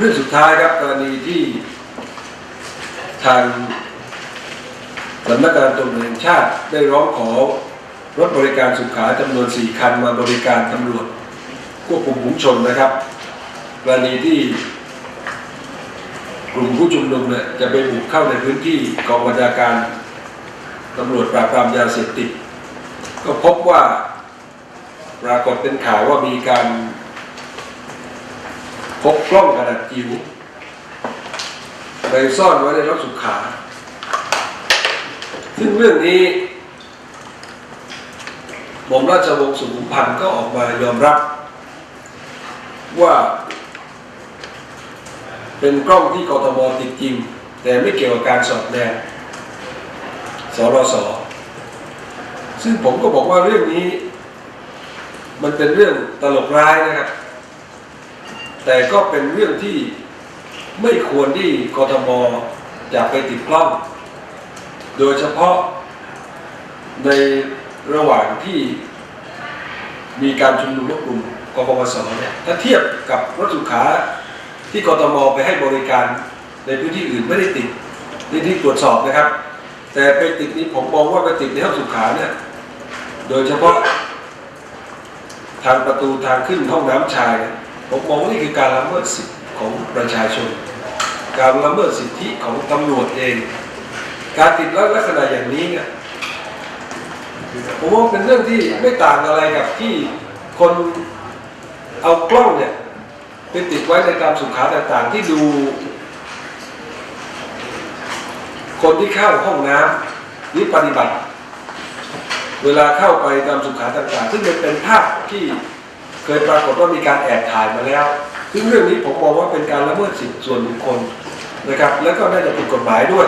เรื่องสุดท้ายครับกรณีที่ทางสำนักงานตำรวจแห่งชาติได้ร้องขอรถบริการสุขาจำนวน 4 คันมาบริการตำรวจควบคุมฝูงชนนะครับ กรณีที่กลุ่มผู้ชุมนุมเนี่ยจะไปบุกเข้าในพื้นที่กองบัญชาการตำรวจปราบปรามยาเสพติด ก็พบว่าปรากฏเป็นข่าวว่ามีการ พบกล้องขนาดจิ๋วไปซ่อนไว้ในรถสุขา ซึ่งเรื่องนี้หม่อมราชวงศ์สุขุมพันธ์ก็ออกมายอมรับ ว่า เป็นกล้องที่กทมติดจริง แต่ไม่เกี่ยวกับการสอดแนมสรสซึ่งผมก็บอกว่าเรื่องนี้ มันเป็นเรื่องตลกร้ายนะครับ แต่ก็เป็นเรื่องที่ไม่ควรที่กทมจะไปติดกล้อง โดยเฉพาะในระหว่างที่มีการชุมนุมรบกลุ่มกปปสเนี่ยถ้าเทียบกับรถสุขาที่กทมไปให้บริการในพื้นที่อื่นไม่ได้ติดนี่ที่ตรวจสอบนะครับ แต่ไปติดนี้ผมมองว่าไปติดในห้องสุขาเนี่ยโดยเฉพาะทางประตูทางขึ้นห้องน้ำชายเนี่ย ผมมองว่านี่คือการละเมิดสิทธิของประชาชน การละเมิดสิทธิของตำรวจเอง การติดลักษณะอย่างนี้เนี่ยผมว่าเป็นเรื่องที่ไม่ต่างอะไรกับที่คนเอากล้องเนี่ยไปติดไว้ในตามสุขาต่างๆ ที่ดู คนที่เข้าห้องน้ำหรือปฏิบัติ เวลาเข้าไปตามสุขาต่างๆ ซึ่งเป็นภาพที่ เคยปรากฏว่ามีการแอบถ่ายมาแล้ว ซึ่งเรื่องนี้ผมมองว่าเป็นการละเมิดสิทธิส่วนบุคคลนะครับ แล้วก็น่าจะผิดกฎหมายด้วย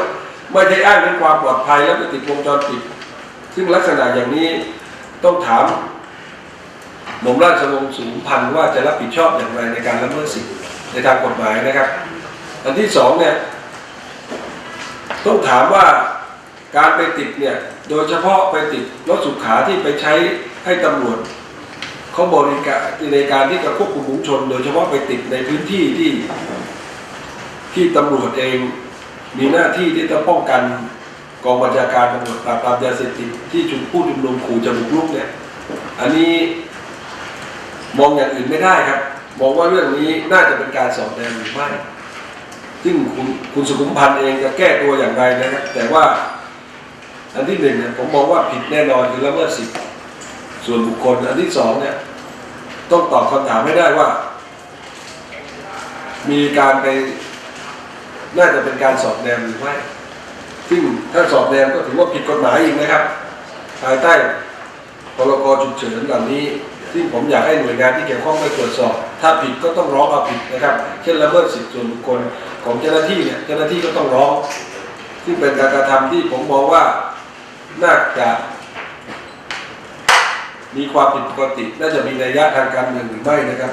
ไม่ได้อ้างเรื่องความปลอดภัยแล้วไปติดวงจรปิด ซึ่งลักษณะอย่างนี้ต้องถามหม่อมราชวงศ์สุขุมพันธ์ว่าจะรับผิดชอบอย่างไรในการละเมิดสิทธิในทางกฎหมายนะครับ อันที่สองเนี่ยต้องถามว่าการไปติดเนี่ยโดยเฉพาะไปติดรถสุขาที่ไปใช้ให้ตำรวจ เขาบริการในการที่จะควบคุมฝูงชน โดยเฉพาะไปติดในพื้นที่ที่ที่ตำรวจเองมีหน้าที่ที่จะป้องกันกองบัญชาการตำรวจปราบปรามยาเสพติดที่ชุมผู้ชุมนุมขู่จะบุกรุกเนี่ย อันนี้มองอย่างอื่นไม่ได้ครับ มองว่าเรื่องนี้น่าจะเป็นการสอบแนมหรือไม่ซึ่งคุณคุณสุขุมพันธ์เองจะแก้ตัวอย่างไรนะครับ แต่ว่าอันที่หนึ่งเนี่ยผมมองว่าผิดแน่นอนคือละเมิดสิทธิ ส่วนบุคคลอันที่สองเนี่ยต้องตอบคำถามให้ได้ว่า มีการไปน่าจะเป็นการสอบแนมหรือไม่ซึ่งถ้าสอบแนมก็ถือว่าผิดกฎหมายอีกนะครับ ภายใต้พรกฉุกเฉินเหล่านี้ซึ่งผมอยากให้หน่วยงานที่เกี่ยวข้องไปตรวจสอบ ถ้าผิดก็ต้องร้องเอาผิดนะครับ เช่นละเมิดสิทธิส่วนบุคคลของเจ้าหน้าที่เนี่ยเจ้าหน้าที่ก็ต้องร้อง ซึ่งเป็นการกระทำที่ผมมองว่าน่าจะ มีความผิดปกติน่าจะมีนัยยะทางการเมืองหรือไม่นะครับ